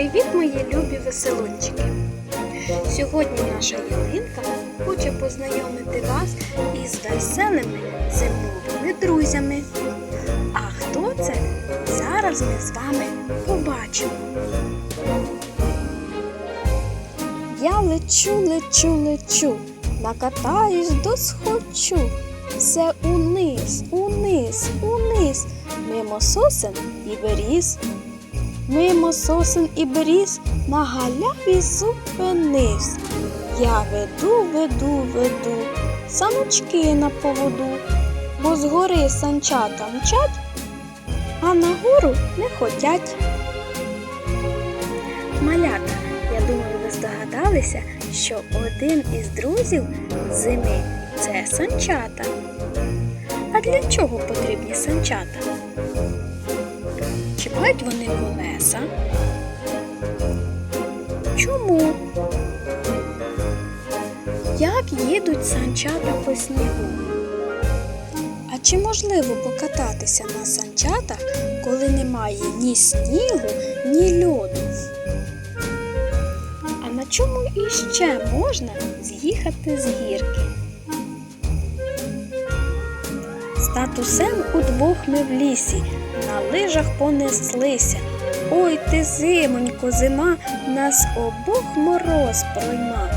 Привіт, мої любі веселунчики! Сьогодні наша ялинка хоче познайомити вас із веселими зимовими друзями. А хто це? Зараз ми з вами побачимо. Я лечу, лечу, лечу, накатаюсь досхочу. Все униз, униз, униз, мимо сосен і беріз. Мимо сосен і беріз на галяві зупинись. Я веду, веду, веду, саночки на поводу, бо з гори санчата мчать, а на гору не хотять. Малята, я думаю, ви здогадалися, що один із друзів зими це санчата. А для чого потрібні санчата? Чи мають вони колеса? Чому? Як їдуть санчата по снігу? А чи можливо покататися на санчатах, коли немає ні снігу, ні льоду? А на чому іще можна з'їхати з гірки? З татусем удвох ми в лісі, лижах понеслися. Ой ти, зимонько, зима, нас обох мороз пройма.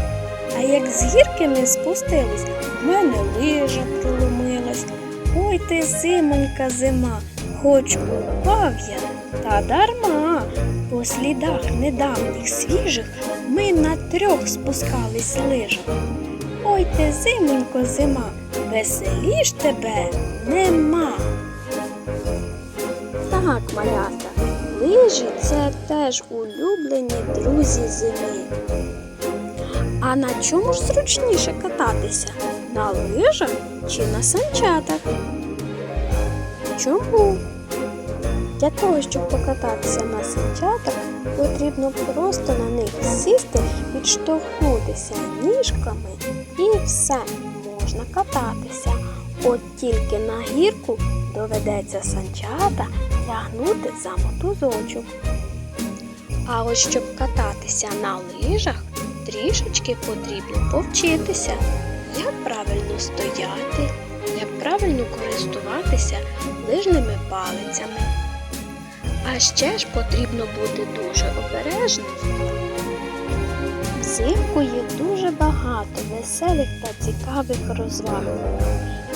А як з гірки ми спустились, в мене лижа проломилась. Ой ти, зимонька, зима, хоч упав я, та дарма. По слідах недавніх свіжих ми на трьох спускались лижах. Ой ти, зимонько, зима, веселіш тебе нема. Так, малята, лижі це теж улюблені друзі зими. А на чому ж зручніше кататися? На лижах чи на санчатах? Чому? Для того, щоб покататися на санчатах, потрібно просто на них сісти, відштовхнутися ніжками і все, можна кататися. От тільки на гірку доведеться санчата тягнути за мотузочок. А ось щоб кататися на лижах, трішечки потрібно повчитися, як правильно стояти, як правильно користуватися лижними палицями. А ще ж потрібно бути дуже обережним. Взимку є дуже багато веселих та цікавих розваг.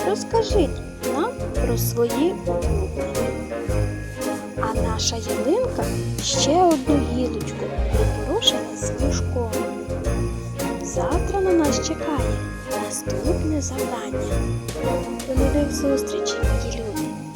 Розкажіть нам про свої улюблені. Наша ялинка ще одну гілочку з сніжком. Завтра на нас чекає наступне завдання. До нових зустрічей, мої любі!